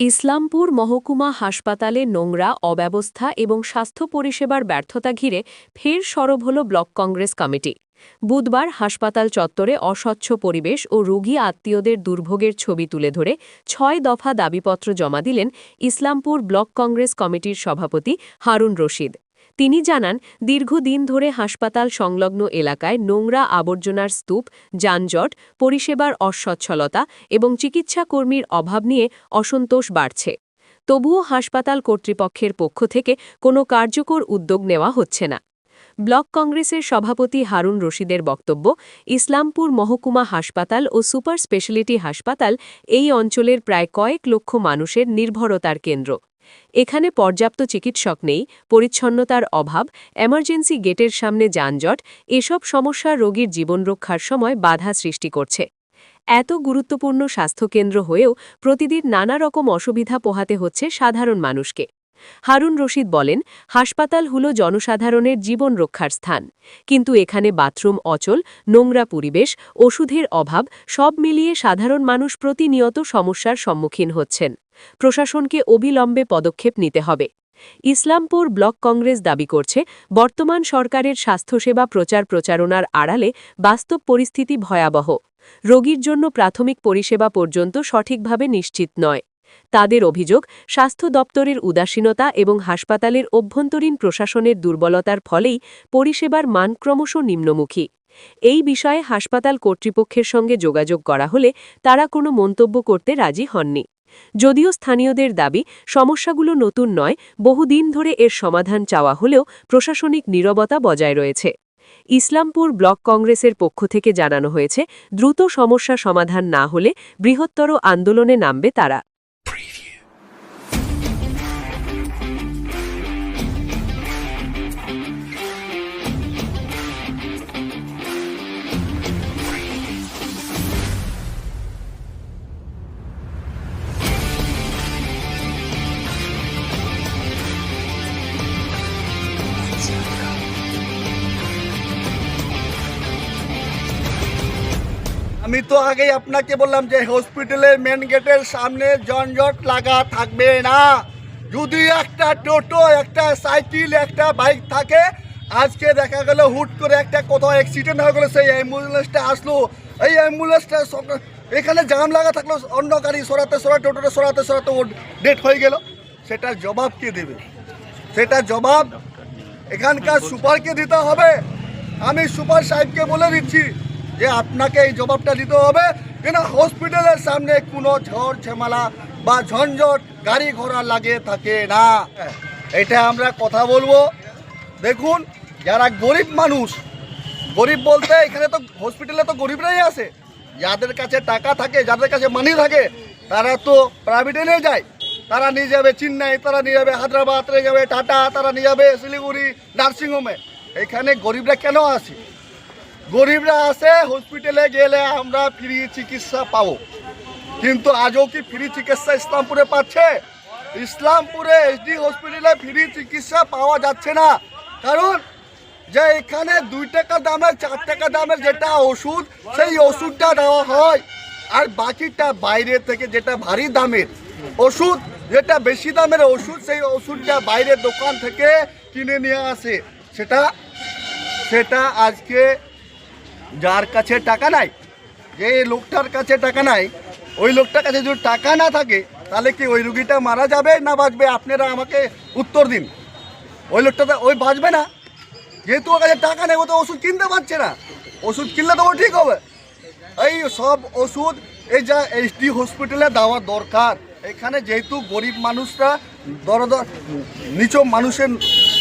ইসলামপুর মহকুমা হাসপাতালে নোংরা অব্যবস্থা এবং স্বাস্থ্য পরিষেবার ব্যর্থতা ঘিরে ফের সরব হল ব্লক কংগ্রেস কমিটি বুধবার হাসপাতাল চত্বরে অস্বচ্ছ পরিবেশ ও রোগী আত্মীয়দের দুর্ভোগের ছবি তুলে ধরে ছয় দফা দাবিপত্র জমা দিলেন ইসলামপুর ব্লক কংগ্রেস কমিটির সভাপতি হারুন রশিদ। তিনি জানান, দীর্ঘদিন ধরে হাসপাতাল সংলগ্ন এলাকায় নোংরা আবর্জনার স্তূপ, যানজট, পরিষেবার অস্বচ্ছলতা এবং চিকিৎসা কর্মীর অভাব নিয়ে অসন্তোষ বাড়ছে। তবুও হাসপাতাল কর্তৃপক্ষের পক্ষ থেকে কোনো কার্যকর উদ্যোগ নেওয়া হচ্ছে না। ব্লক কংগ্রেসের সভাপতি হারুন রশিদের বক্তব্য, ইসলামপুর মহকুমা হাসপাতাল ও সুপার স্পেশালিটি হাসপাতাল এই অঞ্চলের প্রায় কয়েক লক্ষ মানুষের নির্ভরতার কেন্দ্র। এখানে পর্যাপ্ত চিকিৎসক নেই, পরিচ্ছন্নতার অভাব, এমার্জেন্সি গেটের সামনে যানজট, এসব সমস্যা রোগীর জীবন রক্ষার সময় বাধা সৃষ্টি করছে। এত গুরুত্বপূর্ণ স্বাস্থ্যকেন্দ্র হয়েও প্রতিদিন নানা রকম অসুবিধা পোহাতে হচ্ছে সাধারণ মানুষকে। হারুন রশিদ বলেন, হাসপাতাল হল জনসাধারণের জীবন রক্ষার স্থান। কিন্তু এখানে বাথরুম অচল, নোংরা পরিবেশ, ওষুধের অভাব, সব মিলিয়ে সাধারণ মানুষ প্রতিনিয়ত সমস্যার সম্মুখীন হচ্ছেন। প্রশাসনকে অবিলম্বে পদক্ষেপ নিতে হবে। ইসলামপুর ব্লক কংগ্রেস দাবি করছে, বর্তমান সরকারের স্বাস্থ্যসেবা প্রচার প্রচারণার আড়ালে বাস্তব পরিস্থিতি ভয়াবহ। রোগীর জন্য প্রাথমিক পরিষেবা পর্যন্ত সঠিকভাবে নিশ্চিত নয়। তাদের অভিযোগ, স্বাস্থ্য দপ্তরের উদাসীনতা এবং হাসপাতালের অভ্যন্তরীণ প্রশাসনের দুর্বলতার ফলেই পরিষেবার মান ক্রমশ নিম্নমুখী। এই বিষয়ে হাসপাতাল কর্তৃপক্ষের সঙ্গে যোগাযোগ করা হলে তারা কোনো মন্তব্য করতে রাজি হননি। যদিও স্থানীয়দের দাবি, সমস্যাগুলো নতুন নয়, বহুদিন ধরে এর সমাধান চাওয়া হলেও প্রশাসনিক নীরবতা বজায় রয়েছে। ইসলামপুর ব্লক কংগ্রেসের পক্ষ থেকে জানানো হয়েছে, দ্রুত সমস্যা সমাধান না হলে বৃহত্তর আন্দোলনে নামবে তারা। আমি তো আগেই আপনাকে বললাম যে হসপিটালের মেন গেটের সামনে যানজট লাগা থাকবে না। যদি একটা টোটো, একটা সাইকেল, একটা বাইক থাকে, আজকে দেখা গেল হুট করে একটা কোথাও অ্যাক্সিডেন্ট হয়ে গেলো, সেই অ্যাম্বুলেন্সটা আসলো। এই অ্যাম্বুলেন্সটা এখানে জাম লাগা থাকল, অন্য গাড়ি সরাতে সরাতে টোটোটা সরাতে সরাতে ও ডেট হয়ে গেল। সেটার জবাব কে দেবে? সেটা জবাব এখানকার সুপারকে দিতে হবে। আমি সুপার সাহেবকে বলে দিচ্ছি যে আপনাকে এই জবাবটা দিতে হবে কেন হসপিটালের সামনে কোনো ঝড় ঝামেলা বা ঝঞ্ঝট গাড়ি ঘোড়া লাগে থাকে না। এটা আমরা কথা বলব। দেখুন, যারা গরিব মানুষ, গরিব বলতে এখানে তো হসপিটালে তো গরিবরাই আসে যাদের কাছে টাকা থাকে, যাদের কাছে মানি থাকে, তারা তো প্রাইভেটে নিয়ে যায়। তারা নিয়ে যাবে চেন্নাই, তারা নিয়ে যাবে হায়দ্রাবাদ নিয়ে যাবে টাটা, তারা নিয়ে যাবে শিলিগুড়ি, নার্সিংহোমে। এখানে গরিবরা কেন আসে গরিবরা আসে হসপিটালে গেলে আমরা ফ্রি চিকিৎসা পাবো। কিন্তু আজও কি ফ্রি চিকিৎসা ইসলামপুরে পাচ্ছে? ইসলামপুরে এসডি হসপিটালে ফ্রি চিকিৎসা পাওয়া যাচ্ছে না। কারণ যে এখানে দুই টাকা দামের, চার টাকা দামের যেটা ওষুধ, সেই ওষুধটা দেওয়া হয়। আর বাকিটা বাইরে থেকে যেটা ভারী দামের ওষুধ, যেটা বেশি দামের ওষুধ, সেই ওষুধটা বাইরের দোকান থেকে কিনে নিয়ে আসে। সেটা সেটা আজকে যার কাছে টাকা নাই, যে লোকটার কাছে টাকা নাই, ওই লোকটার কাছে যদি টাকা না থাকে, তাহলে কি ওই রুগীটা মারা যাবে না বাঁচবে? আপনারা আমাকে উত্তর দিন। ওই লোকটা ওই বাঁচবে না। যেহেতু ওর কাছে টাকা নেই, ও তো ওষুধ কিনতে পারছে না। ওষুধ কিনলে তো ও ঠিক হবে। এই সব ওষুধ, এই যা এইচডি হসপিটালে দেওয়া দরকার। এখানে যেহেতু গরিব মানুষরা দর দর নিচু মানুষের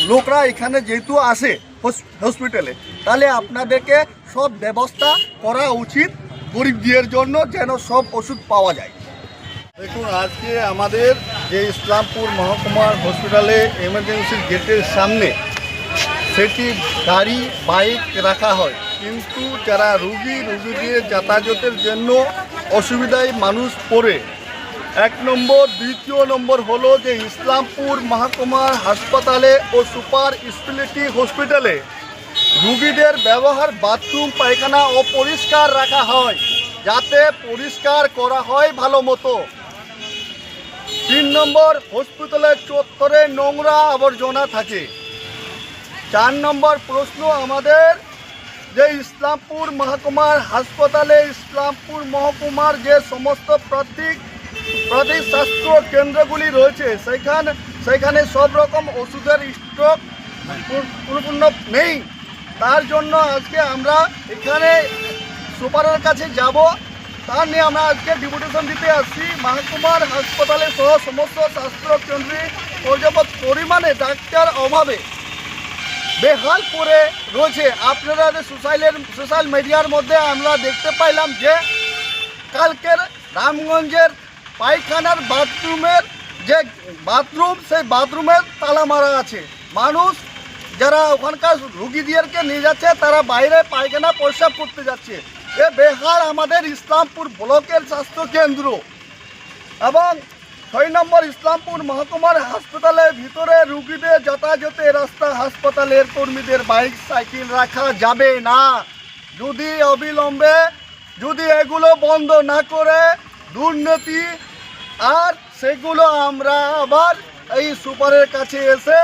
লোকরা এখানে যেহেতু আসে হস- হসপিটালে, তাহলে আপনাদেরকে সব ব্যবস্থা করা উচিত গরিবদের জন্য যেন সব ওষুধ পাওয়া যায়। দেখুন, আজকে আমাদের যে ইসলামপুর মহকুমার হসপিটালে এমার্জেন্সি গেটের সামনে সেটি গাড়ি বাইক রাখা হয়। কিন্তু যারা রুগী, রুগীদের যাতায়াতের জন্য অসুবিধায় মানুষ পড়ে, এক নম্বর, দ্বিতীয় নম্বর হলো যে ইসলামপুর মহকুমার হাসপাতালে ও সুপার স্পেশালিটি হসপিটালে রুগীদের ব্যবহার বাথরুম, পায়খানা অপরিষ্কার রাখা হয়, যাতে পরিষ্কার করা হয় ভালো মতো। তিন নম্বর হসপিটালের চত্বরে নোংরা আবর্জনা থাকে। চার নম্বর প্রশ্ন আমাদের, যে ইসলামপুর মহকুমার হাসপাতালে ইসলামপুর মহকুমার যে সমস্ত প্রতীক প্রতীক স্বাস্থ্য কেন্দ্রগুলি রয়েছে, সেখানে সেখানে সব রকম ওষুধের স্টক পূর্ণ নেই। তার জন্য আজকে আমরা এখানে সুপারের কাছে যাব। তার নিয়ে আমরা আজকে ডিপুটেশন দিতে আসছি। মহকুমার হাসপাতালে সহ সমস্ত স্বাস্থ্য কেন্দ্রে পর্যাপ্ত পরিমাণে ডাক্তার অভাবে বেহাল করে রয়েছে। আপনারা সোশ্যালের, সোশ্যাল মিডিয়ার মধ্যে আমরা দেখতে পাইলাম যে কালকের রামগঞ্জের পায়খানার বাথরুমের যে বাথরুম, সেই বাথরুমের তালা মারা আছে। মানুষ যারা ওখানকার রুগীদেরকে নিয়ে যাচ্ছে, তারা বাইরে পায়খানা, প্রস্রাব করতে যাচ্ছে। এ বেহাল আমাদের ইসলামপুর ব্লকের স্বাস্থ্য কেন্দ্র এবং ছয় নম্বর ইসলামপুর মহকুমার হাসপাতালের ভিতরে রুগীদের যাতায়াতের রাস্তা, হাসপাতালের কর্মীদের বাইক, সাইকেল রাখা যাবে না। যদি অবিলম্বে, যদি এগুলো বন্ধ না করে দুর্নীতি, আর সেগুলো আমরা আবার এই সুপারের কাছে এসে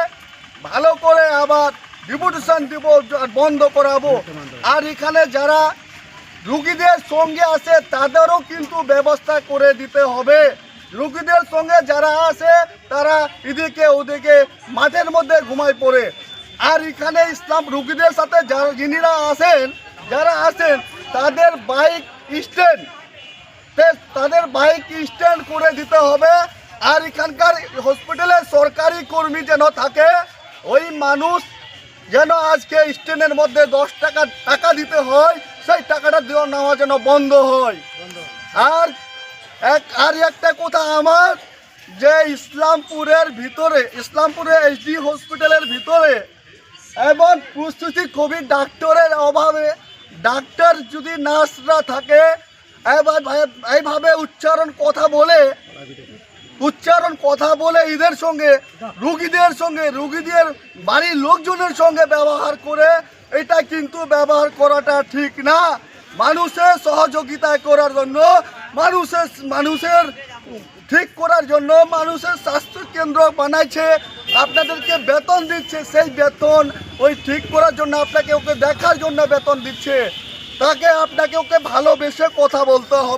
ভালো করে আবার ডিপুটেশন দিব বন্ধ করাবো। আর এখানে যারা রুগীদের সঙ্গে আসে তাদেরও কিন্তু ব্যবস্থা করে দিতে হবে। রুগীদের সঙ্গে যারা আসে তারা এদিকে ওদিকে মাঠের মধ্যে ঘুমায় পড়ে। আর এখানে ইসলাম রুগীদের সাথে যারা যিনিরা আসেন যারা আসেন তাদের বাইক স্ট্যান্ড। তাদের বাইক স্ট্যান্ড করে দিতে হবে। আর এখানকার হসপিটালে সরকারি কর্মী যেন থাকে ওই মানুষ যেন আজকে স্টেনের মধ্যে দশ টাকা টাকা দিতে হয়, সেই টাকাটা দেওয়া নেওয়া যেন বন্ধ হয়। আর এক, আর একটা কথা আমার, যে ইসলামপুরের ভিতরে, ইসলামপুরে এইচডি হসপিটালের ভিতরে এবং প্রস্তুতি কোভিড ডাক্তারের অভাবে, ডাক্তার যদি নার্সরা থাকে এইভাবে উচ্চারণ কথা বলে উচ্চারণ কথা বলে এদের সঙ্গে, রুগীদের সঙ্গে, রুগীদের বাড়ির লোকজনের সঙ্গে ব্যবহার করে, এটা কিন্তু ব্যবহার করাটা ঠিক না। মানুষের সহযোগিতা করার জন্য, মানুষের মানুষের ঠিক করার জন্য মানুষের স্বাস্থ্য কেন্দ্র বানাইছে, আপনাদেরকে বেতন দিচ্ছে, সেই বেতন ওই ঠিক করার জন্য আপনাকে ওকে দেখার জন্য বেতন দিচ্ছে। তাকে আপনাকে ওকে ভালোবেসে কথা বলতে হবে।